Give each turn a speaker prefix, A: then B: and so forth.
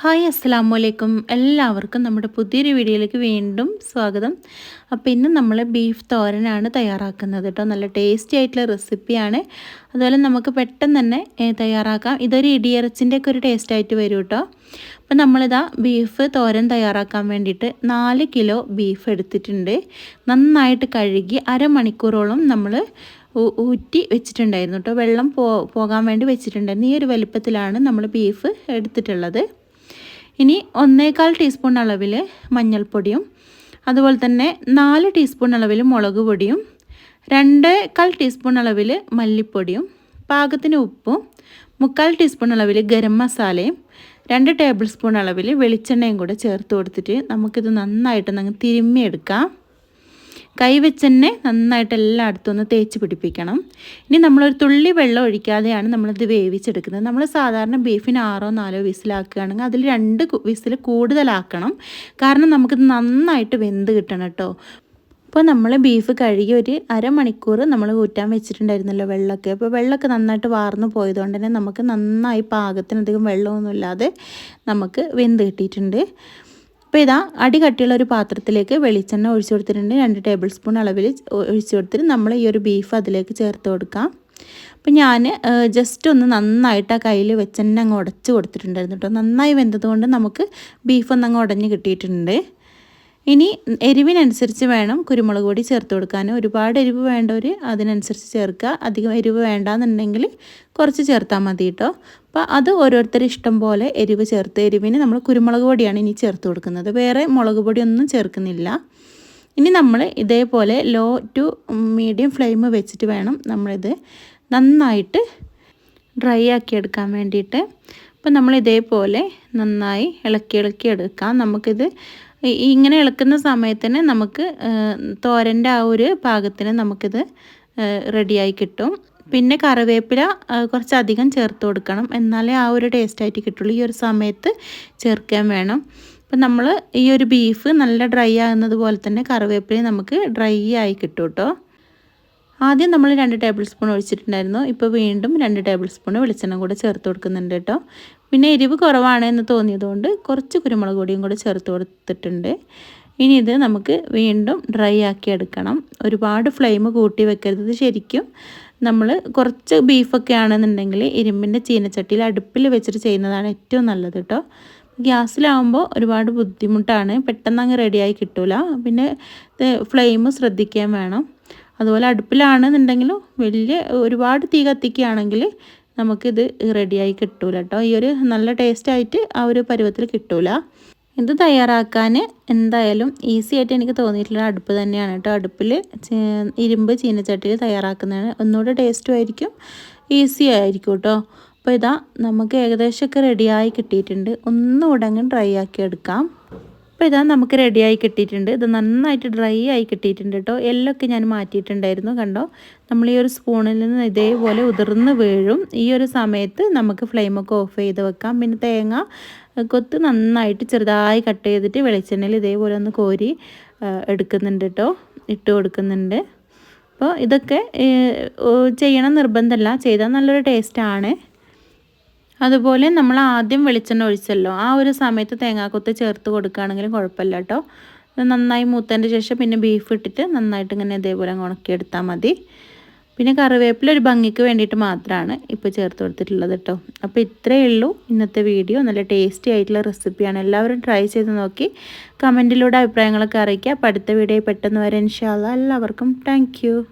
A: Hi അസ്സാം വലൈക്കും എല്ലാവർക്കും നമ്മുടെ പുതിയൊരു വീഡിയോയിലേക്ക് വീണ്ടും സ്വാഗതം. അപ്പോൾ ഇന്ന് നമ്മൾ ബീഫ് തോരനാണ് തയ്യാറാക്കുന്നത് കേട്ടോ. നല്ല ടേസ്റ്റി ആയിട്ടുള്ള റെസിപ്പിയാണ്. അതുപോലെ നമുക്ക് പെട്ടെന്ന് തന്നെ തയ്യാറാക്കാം. ഇതൊരു ഇടിയിറച്ചിന്റെ ഒക്കെ ഒരു ടേസ്റ്റ് ആയിട്ട് വരും കേട്ടോ. അപ്പോൾ നമ്മളിതാ ബീഫ് തോരൻ തയ്യാറാക്കാൻ വേണ്ടിയിട്ട് നാല് കിലോ ബീഫ് എടുത്തിട്ടുണ്ട്. നന്നായിട്ട് കഴുകി അരമണിക്കൂറോളം നമ്മൾ ഊറ്റി വെച്ചിട്ടുണ്ടായിരുന്നു കേട്ടോ. വെള്ളം പോകാൻ വേണ്ടി വെച്ചിട്ടുണ്ടായിരുന്നു. ഈ ഒരു വലിപ്പത്തിലാണ് നമ്മൾ ബീഫ് എടുത്തിട്ടുള്ളത്. ഇനി ഒന്നേകാൽ ടീസ്പൂൺ അളവിൽ മഞ്ഞൾപ്പൊടിയും അതുപോലെ തന്നെ നാല് ടീസ്പൂൺ അളവിൽ മുളക് പൊടിയും രണ്ടേകാൽ ടീസ്പൂൺ അളവിൽ മല്ലിപ്പൊടിയും പാകത്തിന് ഉപ്പും മുക്കാൽ ടീസ്പൂൺ അളവിൽ ഗരം മസാലയും രണ്ട് ടേബിൾ സ്പൂൺ അളവിൽ വെളിച്ചെണ്ണയും കൂടെ ചേർത്ത് കൊടുത്തിട്ട് നമുക്കിത് നന്നായിട്ട് നമുക്ക് തിരുമ്മിയെടുക്കാം. കൈ വെച്ച് തന്നെ നന്നായിട്ട് എല്ലായിടത്തും ഒന്ന് തേച്ച് പിടിപ്പിക്കണം. ഇനി നമ്മളൊരു തുള്ളി വെള്ളം ഒഴിക്കാതെയാണ് നമ്മളിത് വേവിച്ചെടുക്കുന്നത്. നമ്മൾ സാധാരണ ബീഫിന് ആറോ നാലോ വിസിലാക്കുകയാണെങ്കിൽ അതിൽ രണ്ട് വിസിൽ കൂടുതലാക്കണം. കാരണം നമുക്കിത് നന്നായിട്ട് വെന്ത് കിട്ടണം കേട്ടോ. അപ്പോൾ നമ്മൾ ബീഫ് കഴുകി ഒരു അരമണിക്കൂർ നമ്മൾ ഊറ്റാൻ വെച്ചിട്ടുണ്ടായിരുന്നല്ലോ വെള്ളമൊക്കെ. അപ്പോൾ വെള്ളമൊക്കെ നന്നായിട്ട് വാർന്നു പോയതുകൊണ്ട് തന്നെ നമുക്ക് നന്നായി പാകത്തിനധികം വെള്ളമൊന്നുമില്ലാതെ നമുക്ക് വെന്ത് കിട്ടിയിട്ടുണ്ട്. അപ്പോൾ ഇതാ അടി കട്ടിയുള്ള ഒരു പാത്രത്തിലേക്ക് വെളിച്ചെണ്ണ ഒഴിച്ചു കൊടുത്തിട്ടുണ്ട്. രണ്ട് ടേബിൾ സ്പൂൺ അളവിൽ ഒഴിച്ചു കൊടുത്തിട്ട് നമ്മൾ ഈ ഒരു ബീഫ് അതിലേക്ക് ചേർത്ത് കൊടുക്കാം. അപ്പം ഞാൻ ജസ്റ്റ് ഒന്ന് നന്നായിട്ട് ആ കയ്യിൽ വെച്ചെണ്ണ അങ്ങ് ഉടച്ച് കൊടുത്തിട്ടുണ്ടായിരുന്നു കേട്ടോ. നന്നായി വെന്തതുകൊണ്ട് നമുക്ക് ബീഫ് ഒന്ന് ഉടഞ്ഞ് കിട്ടിയിട്ടുണ്ട്. ഇനി എരിവിനനുസരിച്ച് വേണം കുരുമുളക് പൊടി ചേർത്ത് കൊടുക്കാൻ. ഒരുപാട് എരിവ് വേണ്ടവർ അതിനനുസരിച്ച് ചേർക്കുക. അധികം എരിവ് വേണ്ടാന്നുണ്ടെങ്കിൽ കുറച്ച് ചേർത്താൽ മതി കേട്ടോ അപ്പോൾ അത് ഓരോരുത്തർ ഇഷ്ടം പോലെ എരിവ് ചേർത്ത് എരിവിന് നമ്മൾ കുരുമുളക് പൊടിയാണ് ഇനി ചേർത്ത് കൊടുക്കുന്നത്. വേറെ മുളക് പൊടിയൊന്നും ചേർക്കുന്നില്ല. ഇനി നമ്മൾ ഇതേപോലെ ലോ ടു മീഡിയം ഫ്ലെയിം വെച്ചിട്ട് വേണം നമ്മളിത് നന്നായിട്ട് ഡ്രൈ ആക്കി എടുക്കാൻ വേണ്ടിയിട്ട്. അപ്പോൾ നമ്മൾ ഇതേപോലെ നന്നായി ഇളക്കി ഇളക്കി എടുക്കാം. നമുക്കിത് ഇങ്ങനെ ഇളക്കുന്ന സമയത്തിന് നമുക്ക് തോരന്റെ ആ ഒരു പാകത്തിന് നമുക്കിത് റെഡിയായി കിട്ടും. പിന്നെ കറിവേപ്പില കുറച്ചധികം ചേർത്ത് കൊടുക്കണം. എന്നാലേ ആ ഒരു ടേസ്റ്റായിട്ട് കിട്ടുള്ളൂ. ഈ ഒരു സമയത്ത് ചേർക്കാൻ വേണം. അപ്പം നമ്മൾ ഈ ഒരു ബീഫ് നല്ല ഡ്രൈ ആകുന്നത് പോലെ തന്നെ കറിവേപ്പില നമുക്ക് ഡ്രൈ ആയി കിട്ടും കേട്ടോ ആദ്യം നമ്മൾ രണ്ട് ടേബിൾ സ്പൂൺ ഒഴിച്ചിട്ടുണ്ടായിരുന്നു. ഇപ്പോൾ വീണ്ടും രണ്ട് ടേബിൾ സ്പൂൺ വെളിച്ചെണ്ണ കൂടെ ചേർത്ത് കൊടുക്കുന്നുണ്ട് കേട്ടോ. പിന്നെ എരിവ് കുറവാണ് എന്ന് തോന്നിയതുകൊണ്ട് കുറച്ച് കുരുമുളക് പൊടിയും കൂടെ ചേർത്ത് കൊടുത്തിട്ടുണ്ട്. ഇനി ഇത് നമുക്ക് വീണ്ടും ഡ്രൈ ആക്കി എടുക്കണം. ഒരുപാട് ഫ്ലെയിം കൂട്ടി വെക്കരുത് ശരിക്കും. നമ്മൾ കുറച്ച് ബീഫൊക്കെ ആണെന്നുണ്ടെങ്കിൽ ഇരുമ്പിന്റെ ചീനച്ചട്ടിയിൽ അടുപ്പിൽ വെച്ചിട്ട് ചെയ്യുന്നതാണ് ഏറ്റവും നല്ലത് കേട്ടോ. ഗ്യാസിലാവുമ്പോൾ ഒരുപാട് ബുദ്ധിമുട്ടാണ്. പെട്ടെന്ന് അങ്ങ് റെഡിയായി കിട്ടില്ല പിന്നെ ഫ്ലെയിം ശ്രദ്ധിക്കാൻ വേണം. അതുപോലെ അടുപ്പിലാണെന്നുണ്ടെങ്കിലും വലിയ ഒരുപാട് തീ കത്തിക്കുകയാണെങ്കിൽ നമുക്കിത് റെഡിയായി കിട്ടൂല കേട്ടോ. ഈ ഒരു നല്ല ടേസ്റ്റായിട്ട് ആ ഒരു പരുവത്തിൽ കിട്ടൂല. ഇത് തയ്യാറാക്കാൻ എന്തായാലും ഈസി ആയിട്ട് എനിക്ക് തോന്നിയിട്ടുള്ള അടുപ്പ് തന്നെയാണ് കേട്ടോ. അടുപ്പിൽ ഇരുമ്പ് ചീനച്ചട്ടിയിൽ തയ്യാറാക്കുന്നതാണ്. ഒന്നുകൂടെ ടേസ്റ്റും ആയിരിക്കും ഈസി ആയിരിക്കും കേട്ടോ. അപ്പോൾ ഇതാ നമുക്ക് ഏകദേശമൊക്കെ റെഡിയായി കിട്ടിയിട്ടുണ്ട്. ഒന്നുകൂടെ അങ്ങ് ഡ്രൈ ആക്കി എടുക്കാം. അപ്പോൾ ഇതാ നമുക്ക് റെഡിയായി കിട്ടിയിട്ടുണ്ട്. ഇത് നന്നായിട്ട് ഡ്രൈ ആയി കിട്ടിയിട്ടുണ്ട് കേട്ടോ. എല്ലൊക്കെ ഞാൻ മാറ്റിയിട്ടുണ്ടായിരുന്നു കണ്ടോ? നമ്മൾ ഈ ഒരു സ്പൂണിൽ നിന്ന് ഇതേപോലെ ഉതിർന്ന് വീഴും. ഈ ഒരു സമയത്ത് നമുക്ക് ഫ്ലെയിമൊക്കെ ഓഫ് ചെയ്ത് വെക്കാം. പിന്നെ തേങ്ങ കൊത്ത് നന്നായിട്ട് ചെറുതായി കട്ട് ചെയ്തിട്ട് വെളിച്ചെണ്ണയിൽ ഇതേപോലെ ഒന്ന് കോരി എടുക്കുന്നുണ്ട് കേട്ടോ. ഇട്ട് കൊടുക്കുന്നുണ്ട്. അപ്പോൾ ഇതൊക്കെ ചെയ്യണം നിർബന്ധമല്ല ചെയ്താൽ നല്ലൊരു ടേസ്റ്റാണ് അതുപോലെ നമ്മൾ ആദ്യം വെളിച്ചെണ്ണ ഒഴിച്ചല്ലോ. ആ ഒരു സമയത്ത് തേങ്ങാക്കൊത്ത് ചേർത്ത് കൊടുക്കുകയാണെങ്കിലും കുഴപ്പമില്ല കേട്ടോ. നന്നായി മൂത്തതിന്റെ ശേഷം പിന്നെ ബീഫ് ഇട്ടിട്ട് നന്നായിട്ട് ഇങ്ങനെ ഇതേപോലെ ഉണക്കിയെടുത്താൽ മതി. പിന്നെ കറിവേപ്പില ഒരു ഭംഗിക്ക് വേണ്ടിയിട്ട് മാത്രമാണ് ഇപ്പോൾ ചേർത്ത് കൊടുത്തിട്ടുള്ളത് കേട്ടോ. അപ്പോൾ ഇത്രയേ ഉള്ളൂ ഇന്നത്തെ വീഡിയോ. നല്ല ടേസ്റ്റി ആയിട്ടുള്ള റെസിപ്പിയാണ് എല്ലാവരും ട്രൈ ചെയ്ത് നോക്കി കമന്റിലൂടെ അഭിപ്രായങ്ങളൊക്കെ അറിയിക്കുക. അപ്പോൾ അടുത്ത വീഡിയോ പെട്ടെന്ന് വരെ ഇൻഷാല്ല എല്ലാവർക്കും താങ്ക്